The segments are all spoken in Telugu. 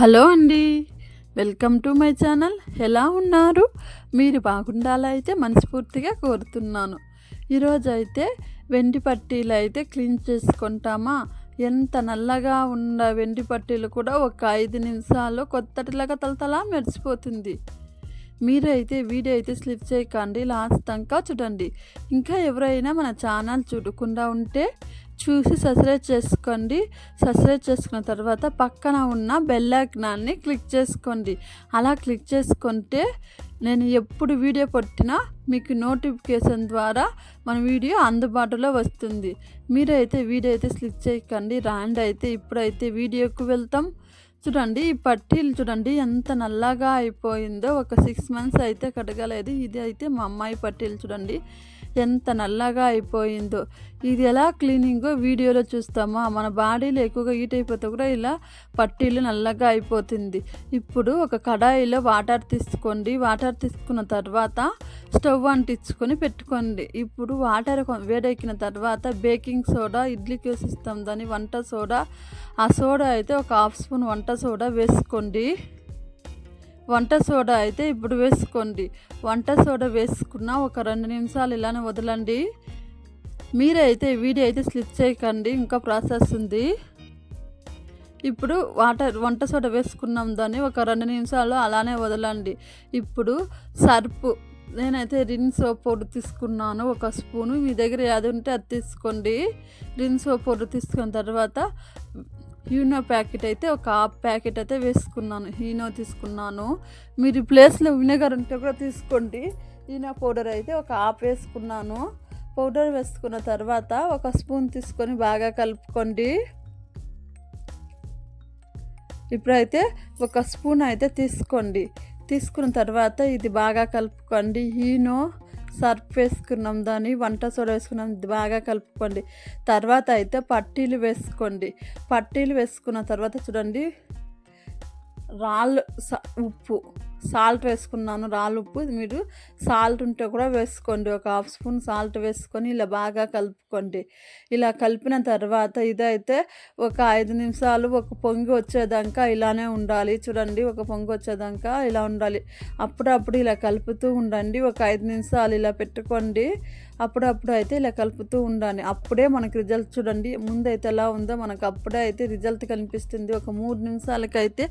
హలో అండి. Welcome to my channel. ఎలా ఉన్నారు? మీరు బాగుండాలా అయితే మనస్ఫూర్తిగా కోరుతున్నాను. ఈరోజు అయితే వెండి పట్టీలు అయితే క్లీన్ చేసుకుంటామా? ఎంత నల్లగా ఉన్న వెండి పట్టీలు కూడా ఒక ఐదు నిమిషాల్లో కొత్తటిలాగా తలతలా మెరిసిపోతుంది. మీరైతే వీడియో అయితే స్లిప్ చేయకండి లాస్ట్ దాకా చూడండి. ఇంకా ఎవరైనా మన ఛానల్ చూడకుండా ఉంటే చూసి సబ్స్క్రైబ్ చేసుకోండి. సబ్స్క్రైబ్ చేసుకున్న తర్వాత పక్కన ఉన్న బెల్ ఐకనాన్ని క్లిక్ చేసుకోండి. అలా క్లిక్ చేసుకుంటే నేను ఎప్పుడు వీడియో పట్టినా మీకు నోటిఫికేషన్ ద్వారా మన వీడియో అందుబాటులో వస్తుంది. మీరైతే వీడియో అయితే స్లిప్ చేయకండి. రాండి అయితే ఇప్పుడైతే వీడియోకు వెళ్తాం. చూడండి ఈ పట్టీలు చూడండి ఎంత నల్లగా అయిపోయిందో. ఒక సిక్స్ మంత్స్ అయితే కడగలేదు. ఇది అయితే మా అమ్మాయి పట్టీలు చూడండి. ఎంత నల్లగా అయిపోయిందో. ఇది ఎలా క్లీనింగో వీడియోలో చూస్తామా. మన బాడీలో ఎక్కువగా హీట్ అయిపోతే కూడా ఇలా పట్టీలు నల్లగా అయిపోతుంది. ఇప్పుడు ఒక కడాయిలో వాటర్ తీసుకోండి. వాటర్ తీసుకున్న తర్వాత స్టవ్ అంటించుకొని పెట్టుకోండి. ఇప్పుడు వాటర్ వేడెక్కిన తర్వాత బేకింగ్ సోడా ఇడ్లీకి వేసిస్తాం దాన్ని వంట సోడా. ఆ సోడా అయితే ఒక హాఫ్ స్పూన్ వంట సోడా వేసుకోండి. వంట సోడా అయితే ఇప్పుడు వేసుకోండి. వంట సోడా వేసుకున్న ఒక రెండు నిమిషాలు ఇలానే వదలండి. మీరైతే వీడియో అయితే స్లిప్ చేయకండి ఇంకా ప్రాసెస్ ఉంది. ఇప్పుడు వాటర్ వంట సోడా వేసుకున్నాం దాన్ని ఒక రెండు నిమిషాలు అలానే వదలండి. ఇప్పుడు సర్పు నేనైతే రిన్ సోప్ పౌడర్ తీసుకున్నాను ఒక స్పూను. మీ దగ్గర ఏది ఉంటే అది తీసుకోండి. రిన్ సోప్ పౌడర్ తీసుకున్న తర్వాత హీనో ప్యాకెట్ అయితే ఒక హాఫ్ ప్యాకెట్ అయితే వేసుకున్నాను. హీనో తీసుకున్నాను. మీరు ఈ ప్లేస్లో వినెగర్ ఉంటే కూడా తీసుకోండి. హీనో పౌడర్ అయితే ఒక హాఫ్ వేసుకున్నాను. పౌడర్ వేసుకున్న తర్వాత ఒక స్పూన్ తీసుకొని బాగా కలుపుకోండి. ఇప్పుడైతే ఒక స్పూన్ అయితే తీసుకోండి. తీసుకున్న తర్వాత ఇది బాగా కలుపుకోండి. హీనో సర్ఫ్ వేసుకున్నాం దాన్ని వంట సోడా వేసుకున్నాం బాగా కలుపుకోండి. తర్వాత అయితే పట్టీలు వేసుకోండి. పట్టీలు వేసుకున్న తర్వాత చూడండి రాళ్ళు స- ఉప్పు. సాల్ట్ వేసుకున్నాను. రాళ్ళు ఉప్పు. మీరు సాల్ట్ ఉంటే కూడా వేసుకోండి. ఒక హాఫ్ స్పూన్ సాల్ట్ వేసుకొని ఇలా బాగా కలుపుకోండి. ఇలా కలిపిన తర్వాత ఇదైతే ఒక ఐదు నిమిషాలు ఒక పొంగి వచ్చేదాకా ఇలానే ఉండాలి. చూడండి ఒక పొంగి వచ్చేదాకా ఇలా ఉండాలి. అప్పుడప్పుడు ఇలా కలుపుతూ ఉండండి. ఒక ఐదు నిమిషాలు ఇలా పెట్టుకోండి. అప్పుడప్పుడు అయితే ఇలా కలుపుతూ ఉండాలి. అప్పుడే మనకి రిజల్ట్ చూడండి. ముందైతే ఎలా ఉందో మనకు అప్పుడే అయితే రిజల్ట్ కనిపిస్తుంది. ఒక మూడు నిమిషాలకైతే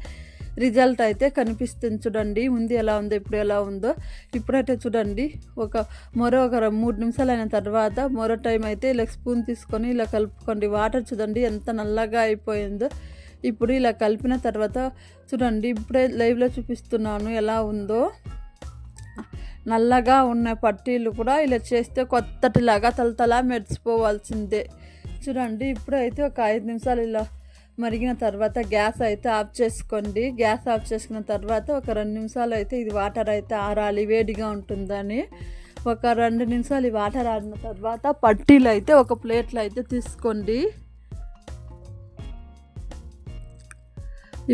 రిజల్ట్ అయితే కనిపిస్తుంది చూడండి. ముందు ఎలా ఉందో ఇప్పుడు ఎలా ఉందో. ఇప్పుడైతే చూడండి. ఒక మరో ఒక మూడు నిమిషాలు అయిన తర్వాత మరో టైం అయితే ఇలా స్పూన్ తీసుకొని ఇలా కలుపుకోండి. వాటర్ చూడండి ఎంత నల్లగా అయిపోయిందో. ఇప్పుడు ఇలా కలిపిన తర్వాత చూడండి. ఇప్పుడే లైవ్లో చూపిస్తున్నాను ఎలా ఉందో. నల్లగా ఉన్న పట్టీలు కూడా ఇలా చేస్తే కొత్తటిలాగా తలతలా మెరిచిపోవాల్సిందే చూడండి. ఇప్పుడైతే ఒక ఐదు నిమిషాలు ఇలా మరిగిన తర్వాత గ్యాస్ అయితే ఆఫ్ చేసుకోండి. గ్యాస్ ఆఫ్ చేసుకున్న తర్వాత ఒక రెండు నిమిషాలు అయితే ఇది వాటర్ అయితే ఆరాలి వేడిగా ఉంటుందని. ఒక రెండు నిమిషాలు ఈ వాటర్ ఆరిన తర్వాత పట్టీలు అయితే ఒక ప్లేట్లో అయితే తీసుకోండి.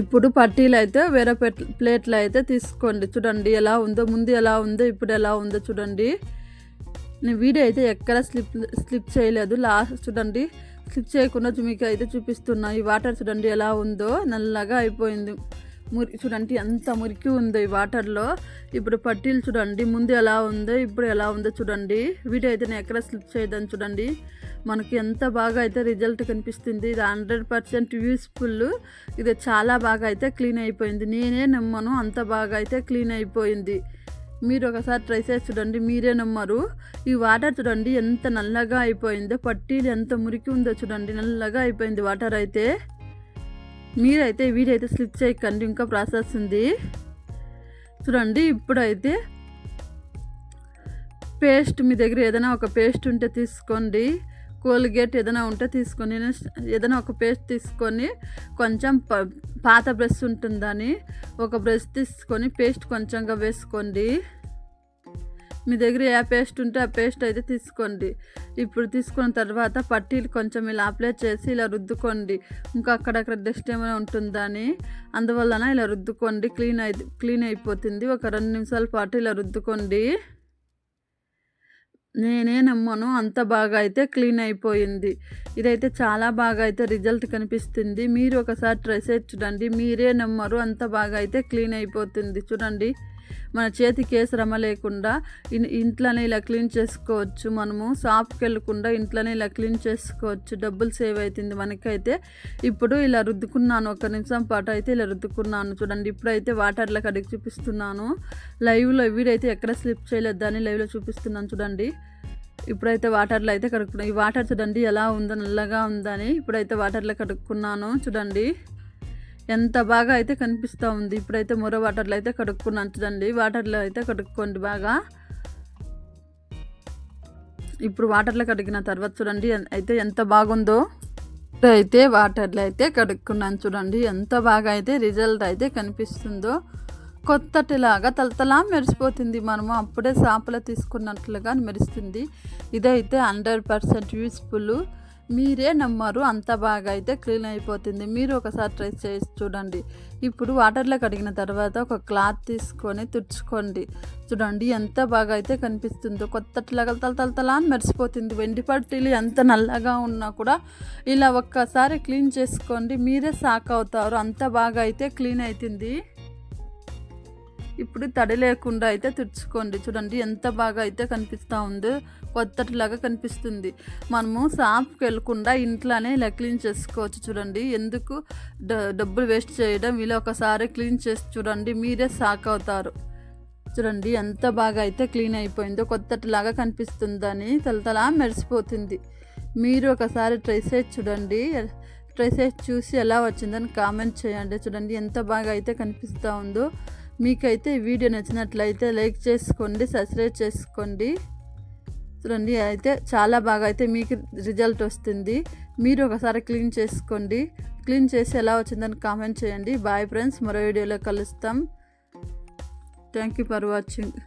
ఇప్పుడు పట్టీలు అయితే వేరే ప్లేట్లు అయితే తీసుకోండి. చూడండి ఎలా ఉందో ముందు ఎలా ఉందో ఇప్పుడు ఎలా ఉందో చూడండి. నేను వీడియో అయితే ఎక్కడ స్లిప్ స్లిప్ చేయలేదు. లాస్ట్ చూడండి. స్లిప్ చేయకుండా మీకు అయితే చూపిస్తున్నా. ఈ వాటర్ చూడండి ఎలా ఉందో. నల్లగా అయిపోయింది. మురి చూడండి ఎంత మురికి ఉందో ఈ వాటర్లో ఇప్పుడు పట్టీలు చూడండి ముందు ఎలా ఉందో ఇప్పుడు ఎలా ఉందో చూడండి. వీడియో అయితే నేను ఎక్కడ స్లిప్ చేయదని చూడండి. మనకి ఎంత బాగా అయితే రిజల్ట్ కనిపిస్తుంది. ఇది హండ్రెడ్ పర్సెంట్ యూస్ఫుల్ ఇది చాలా బాగా అయితే క్లీన్ అయిపోయింది. నేనే నమ్మను అంత బాగా అయితే క్లీన్ అయిపోయింది. మీరు ఒకసారి ట్రై చేసి చూడండి మీరే నమ్మరు. ఈ వాటర్ చూడండి ఎంత నల్లగా అయిపోయిందో పట్టీలు ఎంత మురికి ఉందో చూడండి నల్లగా అయిపోయింది వాటర్ అయితే. మీరైతే వీడైతే స్లిప్ చేయకండి ఇంకా ప్రాసెస్ ఉంది. చూడండి ఇప్పుడైతే పేస్ట్ మీ దగ్గర ఏదైనా ఒక పేస్ట్ ఉంటే తీసుకోండి. కోల్గేట్ ఏదైనా ఉంటే తీసుకొని ఏదైనా ఒక పేస్ట్ తీసుకొని కొంచెం ప- పాత బ్రష్ ఉంటుందని ఒక బ్రష్ తీసుకొని పేస్ట్ కొంచెంగా వేసుకోండి. మీ దగ్గర ఏ పేస్ట్ ఉంటే ఆ పేస్ట్ అయితే తీసుకోండి. ఇప్పుడు తీసుకున్న తర్వాత పట్టీలు కొంచెం ఇలా అప్లై చేసి ఇలా రుద్దుకోండి. ఇంకా అక్కడక్కడ డస్ట్ ఏమైనా ఉంటుందని. అందువలన ఇలా రుద్దుకోండి. క్లీన్ అయి క్లీన్ అయిపోతుంది. ఒక రెండు నిమిషాల పాటు ఇలా రుద్దుకోండి. నేనే నమ్మను. అంత బాగా అయితే క్లీన్ అయిపోయింది. ఇదైతే చాలా బాగా అయితే రిజల్ట్ కనిపిస్తుంది. మీరు ఒకసారి ట్రై చేసి చూడండి. మీరే నమ్మరు. అంత బాగా అయితే క్లీన్ అయిపోతుంది. చూడండి. మన చేతికి ఏ శ్రమ లేకుండా ఇంట్లోనే ఇలా క్లీన్ చేసుకోవచ్చు. మనము షాప్కి వెళ్ళకుండా ఇంట్లోనే ఇలా క్లీన్ చేసుకోవచ్చు. డబ్బులు సేవ్ అవుతుంది మనకైతే. ఇప్పుడు ఇలా రుద్దుకున్నాను. ఒక నిమిషం పాటు అయితే ఇలా రుద్దుకున్నాను. చూడండి ఇప్పుడైతే వాటర్లో కడిగి చూపిస్తున్నాను. లైవ్లో వీడైతే ఎక్కడ స్లిప్ చేయలేదు దాన్ని లైవ్లో చూపిస్తున్నాను చూడండి. ఇప్పుడైతే వాటర్లో అయితే కడుక్కున్నాను ఈ వాటర్ చూడండి ఎలా ఉందో నల్లగా ఉందని ఇప్పుడైతే వాటర్లో కడుక్కున్నాను చూడండి. ఎంత బాగా అయితే కనిపిస్తూ ఉంది. ఇప్పుడైతే మరో వాటర్లో అయితే కడుక్కున్నాను చూడండి వాటర్లో అయితే కడుక్కోండి బాగా. ఇప్పుడు వాటర్లో కడిగిన తర్వాత చూడండి అయితే ఎంత బాగుందో. అయితే వాటర్లో అయితే కడుక్కున్నాను చూడండి ఎంత బాగా అయితే రిజల్ట్ అయితే కనిపిస్తుందో. కొత్తటిలాగా తలతలా మెరిసిపోతుంది మనము. అప్పుడే చేపలు తీసుకున్నట్లుగా మెరుస్తుంది. ఇదైతే హండ్రెడ్ పర్సెంట్ యూస్ఫుల్. మీరే నమ్మరు అంత బాగా అయితే క్లీన్ అయిపోతుంది. మీరు ఒకసారి ట్రై చేసి చూడండి. ఇప్పుడు వాటర్లో కడిగిన తర్వాత ఒక క్లాత్ తీసుకొని తుడుచుకోండి. చూడండి ఎంత బాగా అయితే కనిపిస్తుందో కొత్త తల తల తల అని మెరిసిపోతుంది. వెండి పట్టీలు ఎంత నల్లగా ఉన్నా కూడా ఇలా ఒక్కసారి క్లీన్ చేసుకోండి. మీరే సాక్ అవుతారు. అంత బాగా అయితే క్లీన్ అవుతుంది ఇప్పుడు తడి లేకుండా అయితే తుడుచుకోండి. చూడండి ఎంత బాగా అయితే కనిపిస్తూ ఉందో కొత్తటిలాగా కనిపిస్తుంది. మనము షాప్కి వెళ్ళకుండా ఇంట్లోనే ఇలా క్లీన్ చేసుకోవచ్చు చూడండి. ఎందుకు? డ- డబ్బులు వేస్ట్ చేయడం ఇలా ఒకసారి క్లీన్ చేసి చూడండి మీరే షాక్ అవుతారు. చూడండి ఎంత బాగా అయితే క్లీన్ అయిపోయిందో కొత్తటిలాగా కనిపిస్తుందని తలతలా మెరిసిపోతుంది. మీరు ఒకసారి ట్రై చేసి చూడండి. ట్రై చేసి చూసి ఎలా వచ్చిందని కామెంట్ చేయండి. చూడండి ఎంత బాగా అయితే కనిపిస్తూ ఉందో. మీకైతే ఈ వీడియో నచ్చినట్లయితే లైక్ చేసుకోండి సబ్స్క్రైబ్ చేసుకోండి. చూడండి అయితే చాలా బాగా అయితే మీకు రిజల్ట్ వస్తుంది. మీరు ఒకసారి క్లీన్ చేసుకోండి. క్లీన్ చేసి ఎలా వచ్చిందని కామెంట్ చేయండి. బాయ్ ఫ్రెండ్స్ మరో వీడియోలో కలుస్తాం. Thank you for watching.